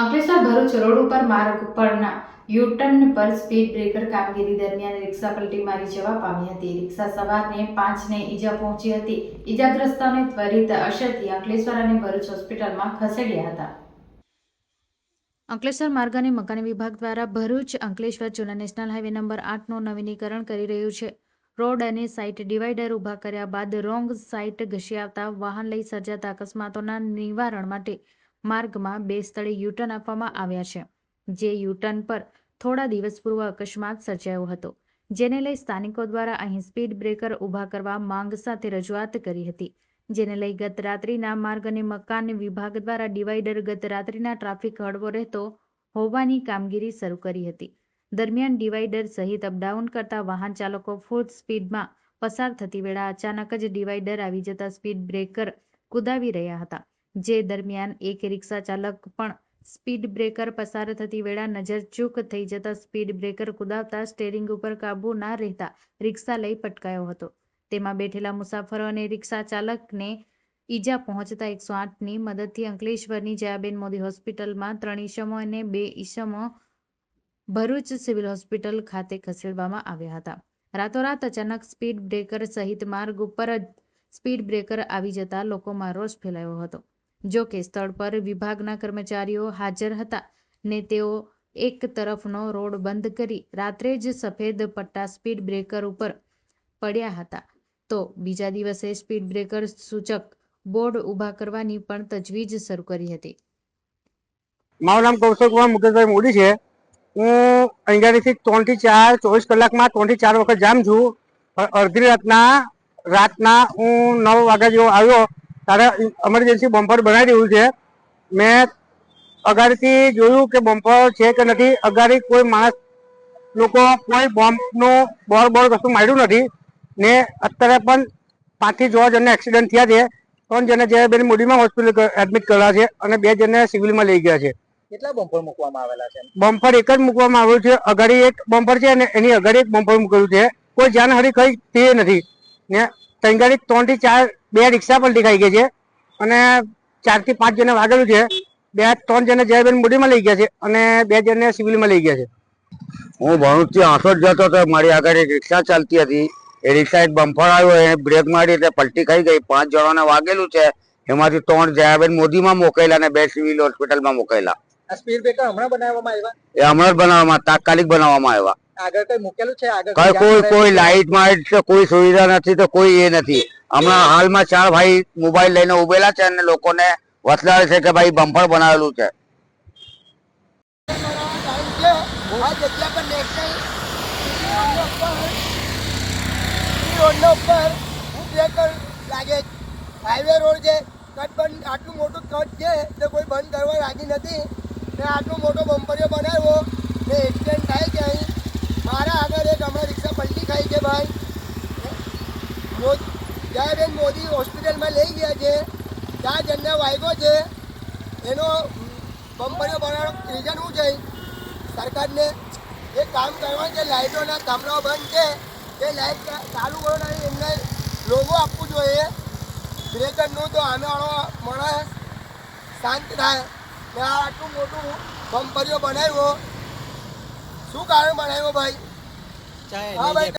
Ankleshwar Bharuch road ઉપર માર્ગ ઉપરના યુટર્ન પર સ્પીડ બ્રેકર કામગીરી દરમિયાન રિક્ષા પલટી મારી જવા પામી હતી. રિક્ષા સવારને પાંચને ઈજા પહોંચી હતી. ઈજાગ્રસ્તોને ત્વરિત અસરથી અંકલેશ્વર અને ભરૂચ હોસ્પિટલમાં ખસેડ્યા હતા. અંકલેશ્વર માર્ગ અને મકાન વિભાગ દ્વારા ભરૂચ અંકલેશ્વર જૂના નેશનલ હાઈવે નંબર આઠનું નવીનીકરણ કરી રહ્યું છે. રોડ અને સાઇટ ડિવાઈડર ઊભા કર્યા બાદ રોંગ સાઇટ ઘસી આવતા વાહન લઈ સર્જાતા અકસ્માતોના નિવારણ માટે માર્ગમાં બે સ્થળે યુટર્ન આપવામાં આવ્યા છે, જે યુટર્ન પર થોડા દિવસ પૂર્વ અકસ્માત સર્જાયો હતો, જેને લઈ સ્થાનિકો દ્વારા અહીં સ્પીડ બ્રેકર ઊભા કરવા માંગ સાથે રજૂઆત કરી હતી, જેને લઈ ગત રાત્રિના માર્ગ અને મકાન વિભાગ દ્વારા ડિવાઈડર ગત રાત્રિના ટ્રાફિક હળવો રહેતો હોવાની કામગીરી શરૂ કરી હતી. દરમિયાન ડિવાઈડર સહિત અપડાઉન કરતા વાહન ચાલકો ફૂલ સ્પીડમાં પસાર થતી વેળા અચાનક જ ડિવાઈડર આવી જતા સ્પીડ બ્રેકર કુદાવી રહ્યા હતા. જે દરમિયાન એક રિક્ષા ચાલક પણ સ્પીડ બ્રેકર પસાર થતી વેળા નજર ચૂક થઈ જતા સ્પીડ બ્રેકર કુદાવતા સ્ટેરિંગ ઉપર કાબુ ના રહેતા રિક્ષા લઈ પટકાયો હતો. તેમાં બેઠેલા મુસાફરો અને રિક્ષા ચાલકને ઈજા પહોંચતા એકસો આઠની મદદથી અંકલેશ્વરની જયાબેન મોદી હોસ્પિટલમાં ત્રણ ઈસમો અને બે ઈસમો ભરૂચ સિવિલ હોસ્પિટલ ખાતે ખસેડવામાં આવ્યા હતા. રાતોરાત અચાનક સ્પીડ બ્રેકર સહિત માર્ગ ઉપર જ સ્પીડ બ્રેકર આવી જતા લોકોમાં રોષ ફેલાયો હતો. જો કે સ્થળ પર વિભાગના કર્મચારીઓ હાજર હતા ને તેઓ એક તરફનો રોડ બંધ કરી રાત્રે જ સફેદ પટ્ટા સ્પીડ બ્રેકર ઉપર પડ્યા હતા. તો બીજા દિવસે સ્પીડ બ્રેકર સૂચક બોર્ડ ઊભા કરવાની પણ તજવીજ શરૂ કરી હતી. મારું નામ કૌશલ કુમાર મુકેશભાઈ મોદી છે. હું અહીંયાથી ત્રણથી ચાર, ચોવીસ કલાકમાં ત્રણથી ચાર વખત જામ છું. અડધી રાતના રાતના હું નવ વાગ્યા જેવો આવ્યો ત્યારે ઇમરજન્સી બમ્પર બનાવી રહ્યું છે. મેં અગાડીથી જોયું કે બમ્પર છે કે નથી. અગાડી કોઈ માણસ લોકો કોઈ બોમ્બનું બોર બોર કશું માર્યું નથી. ને અત્યારે પણ પાંચથી છ જણને એક્સિડન્ટ થયા છે. ત્રણ જણને જે બેન મોડીમાં હોસ્પિટલ એડમિટ કર્યા છે અને બે જણને સિવિલમાં લઈ ગયા છે. કેટલા બમ્પર મૂકવામાં આવેલા છે? બમ્પર એક જ મૂકવામાં આવ્યું છે. અગાડી એક બમ્પર છે અને એની અગાડી એક બમ્પર મૂકેલું છે. કોઈ જાનહારી કઈ તે નથી. ને તંગાડી ત્રણથી ચાર બે રિક્ષા પણ દેખાઈ ગઈ છે અને ચારથી પાંચ જણે વાગેલું છે. બે ત્રણ જણે જયબેન મોડીમાં લઈ ગયા છે અને બે જણને સિવિલમાં લઈ ગયા છે. હું ભરૂચથી આંસોદ જતો હતો. મારી આગળ એક રિક્ષા ચાલતી હતી. એ રિક્ષા એક બમ્પર આવ્યો એને બ્રેક મારી એટલે પલટી ખાઈ ગઈ. પાંચ જણાને વાગેલું છે. એમાંથી ત્રણ જયાબેન મોદીમાં મોકલેલા અને બે સિવિલ હોસ્પિટલમાં મોકલેલા આ સ્પીડ બ્રેકર હમણાં બનાવવામાં આવ્યા? એ હમણાં જ બનાવવામાં તાત્કાલિક બનાવવામાં આવ્યા. આગળ કઈ મૂકેલું છે? આગળ કોઈ કોઈ લાઈટ માઇટ કોઈ સુવિધા નથી તો કોઈ એ નથી. હમણાં હાલમાં ચાર ભાઈ મોબાઈલ લઈને ઉભેલા છે અને લોકોને વસલાવે છે કે ભાઈ બમ્પર બનાવેલું છે. રોડના ઉપર બ્રેકર લાગે હાઈવે રોડ છે કટ બંધ આટલું મોટું કટ છે તો કોઈ બંધ કરવા રાજી નથી ને આટલો મોટો બમ્પરિયો બનાવ્યો ને એક્સિડન્ટ થાય છે અહીં મારા આગળ એક હમણાં રિક્ષા પલટી ખાઈ છે ભાઈ. મો- જયાબેન મોદી હોસ્પિટલમાં લઈ ગયા છે ત્યાં જણને વાગ્યો છે એનો કંપનીઓ બનાવવાનો રીઝન શું છે? સરકારને એ કામ કરવાનું છે લાઇટોના થાંભલાઓ બંધ છે એ લાઇટ ચાલુ કરવાના એમને લોગો આપવું જોઈએ. બ્રેકરનું તો આમેવાળો માણસ શાંત થાય. ને આ આટલું મોટું કંપનીઓ બનાવ્યો. શું કારણ બનાવ્યો ભાઈ? હા ભાઈ.